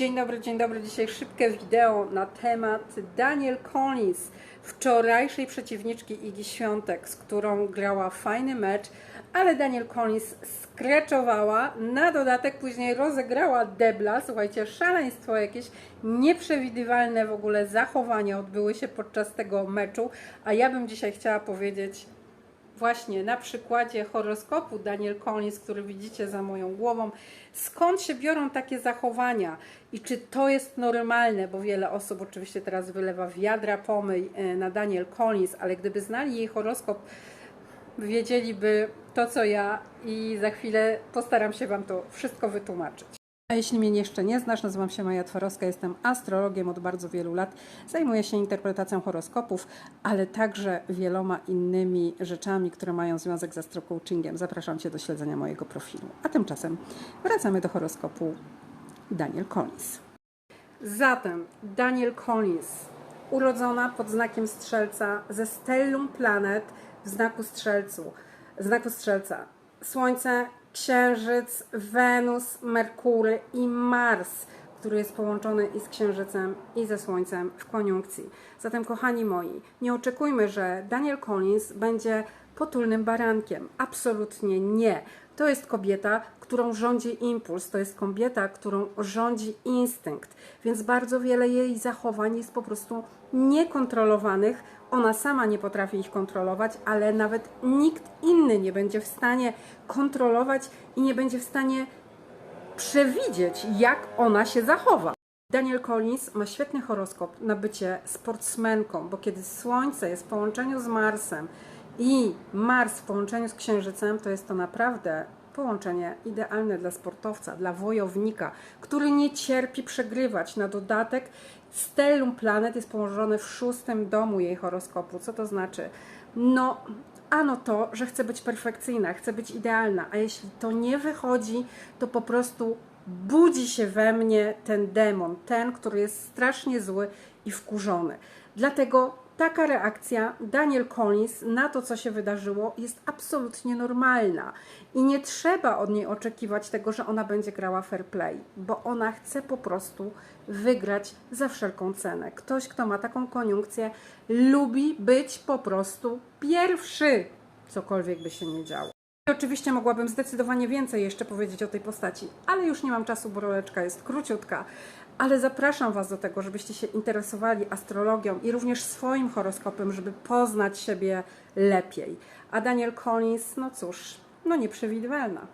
Dzień dobry, dzień dobry. Dzisiaj szybkie wideo na temat Daniel Collins, wczorajszej przeciwniczki Igi Świątek, z którą grała fajny mecz, ale Daniel Collins skreczowała, na dodatek później rozegrała debla. Słuchajcie, szaleństwo jakieś, nieprzewidywalne w ogóle zachowania odbyły się podczas tego meczu, a ja bym dzisiaj chciała powiedzieć właśnie na przykładzie horoskopu Daniel Collins, który widzicie za moją głową, skąd się biorą takie zachowania i czy to jest normalne, bo wiele osób oczywiście teraz wylewa wiadra pomyj e, na Daniel Collins, ale gdyby znali jej horoskop, wiedzieliby to, co ja i za chwilę postaram się Wam to wszystko wytłumaczyć. A jeśli mnie jeszcze nie znasz, nazywam się Maja Twarowska, jestem astrologiem od bardzo wielu lat. Zajmuję się interpretacją horoskopów, ale także wieloma innymi rzeczami, które mają związek z astrocoachingiem. Zapraszam Cię do śledzenia mojego profilu. A tymczasem wracamy do horoskopu Daniel Collins. Zatem Daniel Collins, urodzona pod znakiem Strzelca ze stellum planet w znaku Strzelcu, znaku Strzelca. Słońce, Księżyc, Wenus, Merkury i Mars, który jest połączony i z Księżycem, i ze Słońcem w koniunkcji. Zatem, kochani moi, nie oczekujmy, że Daniel Collins będzie potulnym barankiem. Absolutnie nie. To jest kobieta, którą rządzi impuls, to jest kobieta, którą rządzi instynkt, więc bardzo wiele jej zachowań jest po prostu niekontrolowanych. Ona sama nie potrafi ich kontrolować, ale nawet nikt inny nie będzie w stanie kontrolować i nie będzie w stanie przewidzieć, jak ona się zachowa. Daniel Collins ma świetny horoskop na bycie sportsmenką, bo kiedy Słońce jest w połączeniu z Marsem i Mars w połączeniu z Księżycem, to jest to naprawdę połączenie idealne dla sportowca, dla wojownika, który nie cierpi przegrywać. Na dodatek stellum planet jest położone w szóstym domu jej horoskopu. Co to znaczy? No, ano to, że chce być perfekcyjna, chce być idealna, a jeśli to nie wychodzi, to po prostu budzi się we mnie ten demon, ten, który jest strasznie zły i wkurzony. Dlatego taka reakcja Daniel Collins na to, co się wydarzyło, jest absolutnie normalna. I nie trzeba od niej oczekiwać tego, że ona będzie grała fair play, bo ona chce po prostu wygrać za wszelką cenę. Ktoś, kto ma taką koniunkcję, lubi być po prostu pierwszy, cokolwiek by się nie działo. Oczywiście mogłabym zdecydowanie więcej jeszcze powiedzieć o tej postaci, ale już nie mam czasu, bo roleczka jest króciutka. Ale zapraszam Was do tego, żebyście się interesowali astrologią i również swoim horoskopem, żeby poznać siebie lepiej. A Daniel Collins, no cóż, no nieprzewidywalna.